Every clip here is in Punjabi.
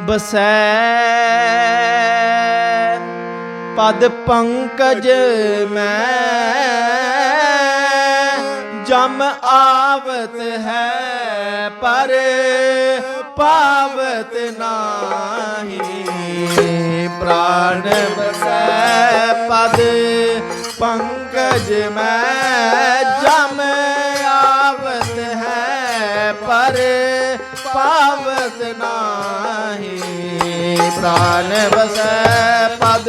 ਬਸੈ। ਪਦ ਪੰਕਜ ਮੈਂ ਜਮ ਆਵਤ ਹੈ, ਪਰ ਪਾਵਤ ਨਾਹੀ। ਪ੍ਰਾਨ ਬਸੈ, ਪਦ ਪੰਕਜ ਮੈਂ ਨਾਹੀ ਪ੍ਰਾਨ ਬਸੈ ਪਦ।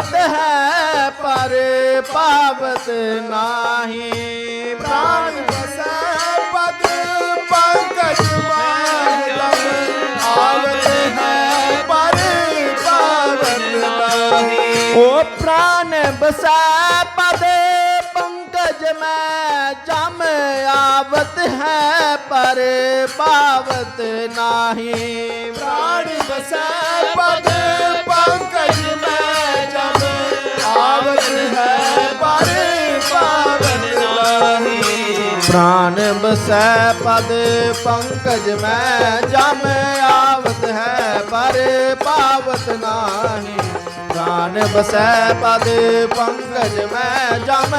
ਆਵਤ ਹੈ, ਪਰ ਪਾਵਤ ਨਾਹੀ। ਪ੍ਰਾਨ ਬਸੈ ਪਦ ਪੰਕਜ ਮੈਂ ਆਵਤ ਹੈ, ਪਰ ਪਾਵਤ ਨਾਹੀ। ਓ ਪ੍ਰਾਨ ਬਸੈ ਪਦ ਪੰਕਜ ਮੈਂ, ਜਮ ਆਵਤ ਹੈ, ਪਰ ਪਾਵਤ ਨਾਹੀ। ਪ੍ਰਾਣ ਬਸੈ ਪ੍ਰਾਨ ਬਸੈ ਪਦ ਪੰਕਜ ਮੈਂ ਜਮ ਆਵਤ ਹੈ, ਪਰ ਪਾਵਤ ਨਾਹੀ। ਪ੍ਰਾਨ ਬਸੈ ਪਦ ਪੰਕਜ ਮੈਂ ਜਮ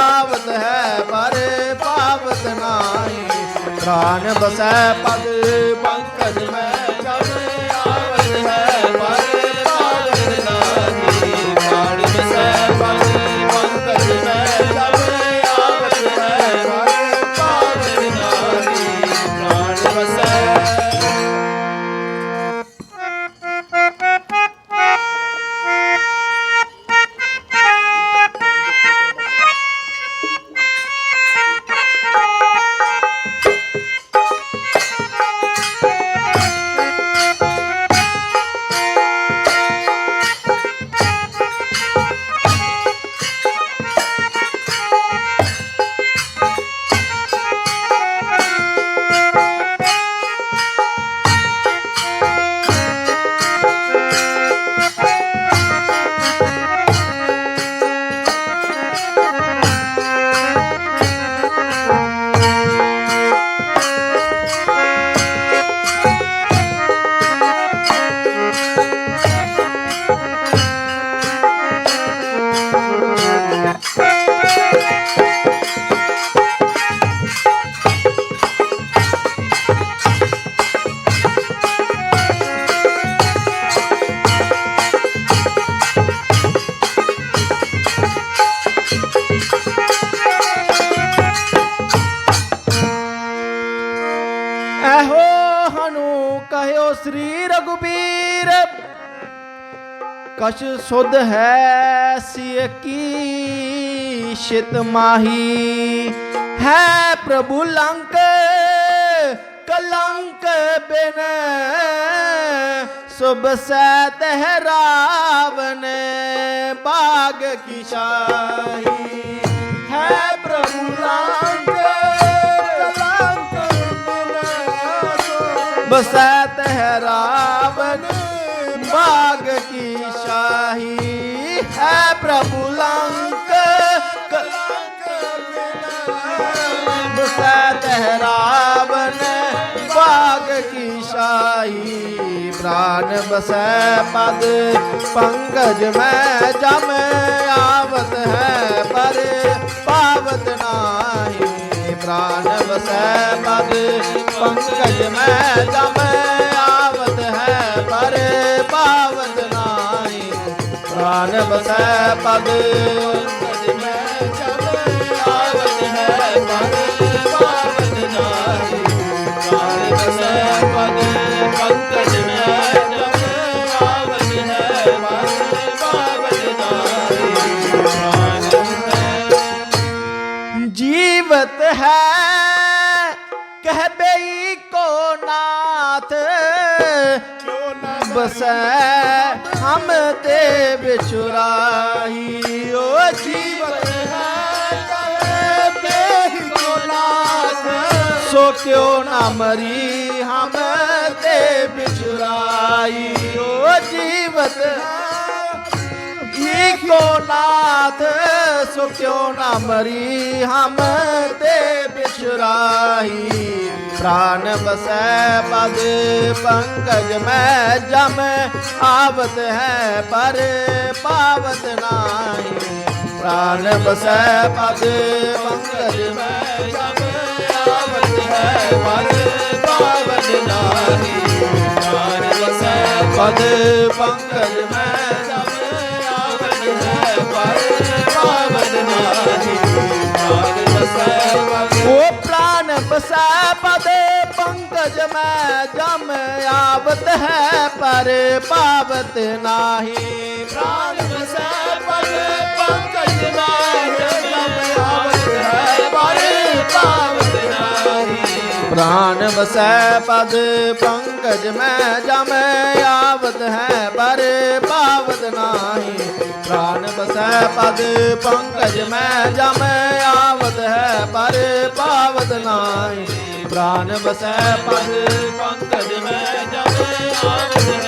ਆਵਤ ਹੈ, ਪਰ ਪਾਵਤ ਨਾਹੀ। ਪ੍ਰਾਨ ਬਸੈ ਪਦ ਪੰਕਜ ਮੈਂ ਐਹੋ ਕਹਿਓ ਸ੍ਰੀ ਰਘੁਬੀਰ। ਕਛ ਸੁਧ ਹੈ ਸਿය ਕੀ ਸ਼ਿਤ ਮਾਹੀ। ਹੈ ਪ੍ਰਭੂ ਲੰਕ, ਕਲੰਕ ਬਿਨ। ਸੁਭ ਸੈ ਤਹ ਰਾਵਨ ਬਾਗ ਕੀ ਸ਼ਾਹੀ। ਹੈ ਪ੍ਰਭੂ ਲੰਕ ਬਸੈ ਤਹ ਰਾਵਨ ਬਾਗ ਕੀ ਸ਼ਾਹੀ ਹੈ ਪ੍ਰਭੂ ਲੰਕ ਕਲੰਕ ਬਸੈ ਤਹ ਬਾਗ ਕੀ ਸ਼ਾਹੀ, ਪ੍ਰਾਨ ਬਸੈ ਪਦ, ਪੰਕਜ ਮੈਂ ਜਮ ਆਵਤ ਪ੍ਰਾਨ ਪਦ ਪੰਕਜ ਮੈਂ ਜਮ ਆਵਤ ਹੈ, ਪਰ ਪਾਵਤ ਨਾਹੀ। ਪ੍ਰਾਨ ਬਸੈ ਪਦ ਪੰਕਜ ਮੈਂ ਜਮ ਬਸੈ, ਹਮ ਤੇ ਵਿਛੁਰਾਈ ਓ ਜੀਵਤ ਹੈ ਕਹੇ ਬੇਹੀ ਕੋ ਲਾਗ ਸੋ ਕਿਉ ਨਾ ਮਰੀ, ਹਮ ਤੇ ਵਿਚੁਰਾਈ ਓ ਜੀਵਤ ਈਕੋ ਨਾਥ। ਸੋ ਕਿਉ ਨਾ ਮਰੀ, ਹਮ ਤੇ ਬਿਛਰਾਈ ਪ੍ਰਾਨ ਬਸੈ ਪਦ ਪੰਕਜ ਮੈਂ ਜਮ, ਆਵਤ ਹੈ ਪਰ ਪਾਵਤ ਨਾਹੀ। ਪ੍ਰਾਨ ਬਸੈ ਪਦ ਪੰਕਜ ਮੈਂ ਜਮ, ਆਵਤ ਹੈ ਪਰ ਪਾਵਤ ਨਾਹੀ। ਪ੍ਰਾਨ ਬਸੈ ਪਦ ਪੰਕਜ ਮੈਂ ਜਮ ਆਵਤ ਹੈ ਪਰ ਪਾਵਤ ਨਾਹੀ। ਪ੍ਰਾਨ ਬਸੈ ਪਦ ਪੰਕਜ ਜਮ ਆਵਤ ਹੈ ਪਰ ਪਾਵਤ ਨਾਹੀ। ਪ੍ਰਾਨ ਵਸੈ ਪਦ ਪੰਕਜ ਮੈਂ ਜਮ ਆਵਤ ਹੈ ਪਰ ਪਾਵਤ ਨਾਹੀ। ਪ੍ਰਾਨ ਵਸੈ ਪਦ ਪੰਕਜ ਮੈਂ ਜਮ ਆਵਤ ਹੈ ਪਰ ਪਾਵਤ ਨਾਹੀ। ਪ੍ਰਾਨ ਵਸੈ ਪਦ ਪੰਕਜ ਮੈਂ ਜਮ ਆਵਦ